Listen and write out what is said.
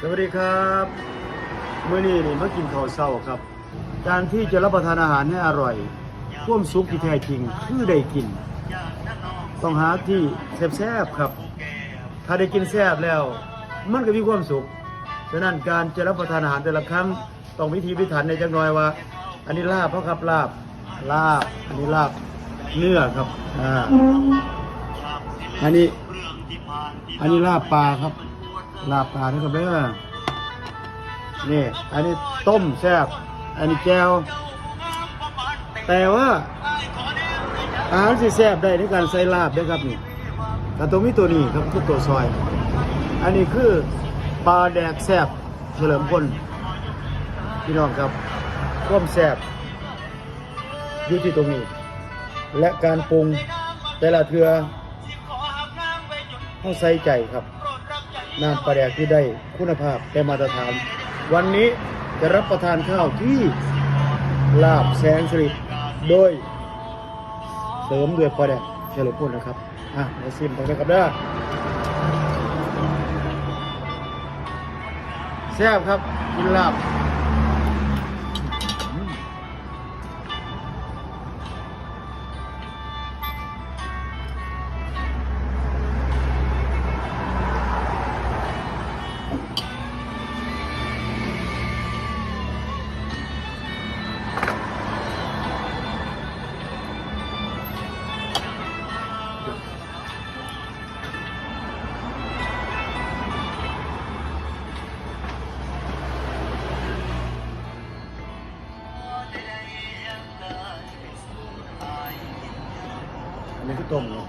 สวัสดีครับเมื่อนี้นี่มากินข้าวเช้าครับ การที่จะรับประทานอาหารให้อร่อยความสุขที่แท้จริงคือได้กิน ต้องหาที่แซ่บๆครับ ถ้าได้กินแซ่บแล้ว มันก็มีความสุขฉะนั้นการจะรับประทานอาหารแต่ละครั้งต้องวิธีพิถันในจังน้อยว่า อันนี้ลาบเพราะครับลาบลาบ อันนี้ลาบเนื้อครับอ่าอันนี้ อันนี้ลาบปลาครับ ลาบปลานะครับเด้อนี่ อันนี้ต้มแซ่บ อันนี้แก้ว แต่ว่าอาหารสิแซ่บได้ในการใส่ลาบด้อครับนี่แต่ตรงนี้ตัวนี้ครับคือตัวซอย อันนี้คือปลาแดกแซ่บเฉลิมพลพี่น้องครับร่วมแซ่บอยู่ที่ตรงนี้ และการปรุงแต่ละเทือต้องใส่ใจครับ น้ำปลาแดกที่ได้คุณภาพได้มาตรฐาน วันนี้จะรับประทานข้าวที่ลาบแสงสิริโดยเสริมด้วยปลาแดกเฉลิมพลนะครับ อะมาซิมกันนะครับเด้อแซ่บครับกินลาบ 你去动了